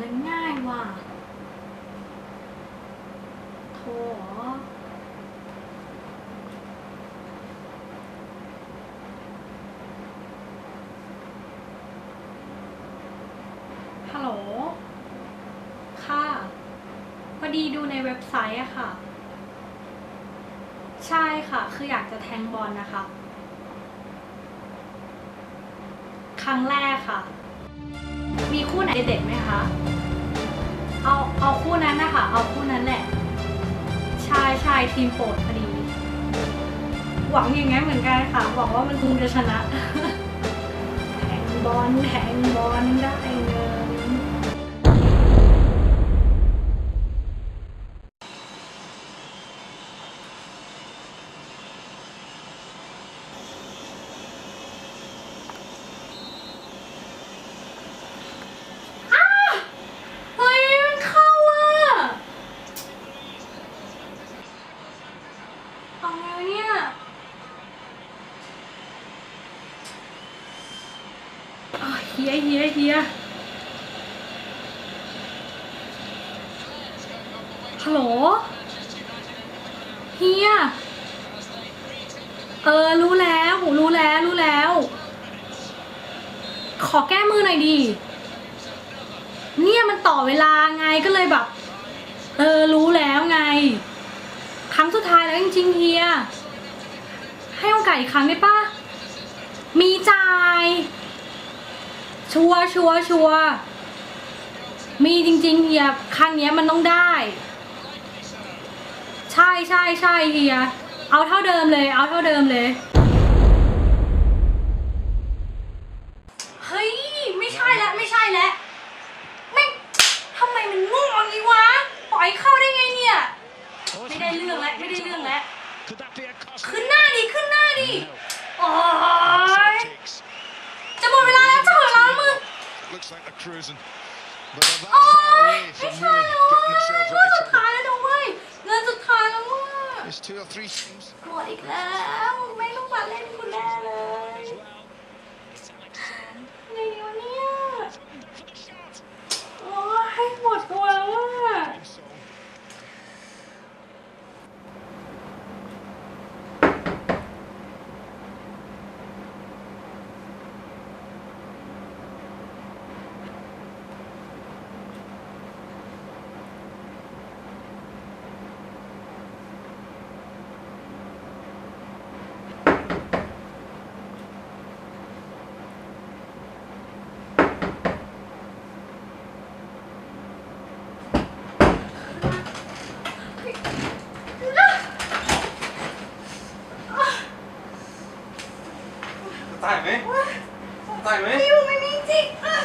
เงินง่ายว่ะโทรฮัลโหล ค่ะพอดีดูในเว็บไซต์อะค่ะ ใช่ค่ะ คืออยากจะแทงบอลนะคะ ครั้งแรกค่ะ มีคู่ไหนเด็ดๆไหมคะ เอาเอาคู่นั้นนะคะเอาคู่นั้นแหละ ชายชายทีมโปรดพอดี หวังอย่างงั้นเหมือนกันค่ะหวังว่ามันคงจะชนะแทงบอลแทงบอลได้เงิน อ้าเฮ้ยมันเข้าอะ เอาไงวะเนี่ย อะเฮียเฮียเฮียฮัลโหลเฮียเออ รู้แล้วหูรู้แล้ว รู้แล้ว ขอแก้มือหน่อยดิเนี่ยมันต่อเวลาไงก็เลยแบบ เออ รู้แล้วไง ครั้งสุดท้ายแล้วจริงๆเฮีย ให้โอกาสอีกครั้งได้ปะมีจ่าย ชัวชัวชัวมีจริงๆเฮียครั้งนี้มันต้องได้ ใช่ใช่ใช่เฮียเอาเท่าเดิมเลย เอาเท่าเดิมเลยเฮ้ยไม่ใช่แล้วไม่ใช่แล้วไม่ทำไมมันโง่อย่างนี้วะปล่อยเข้าได้ไงเนี่ยไม่ได้เรื่องแล้วไม่ได้เรื่องแล้วขึ้นหน้าดิขึ้นหน้าดิโอ้ยจะหมดเวลา Looks like they're cruising. But they're that โอ้ far ย away ไม่ from ใช่ really แล้วเว้ getting ย themselves เงิน into สุดท้าย trouble. แล้วนะเว้ยเงินสุดท้ายแล้วว่ะ There's two or three teams. หมดอีกแล้วไม่ต้องมาเล่นกูแน่เลย ไหม ไม่มีจริงอะ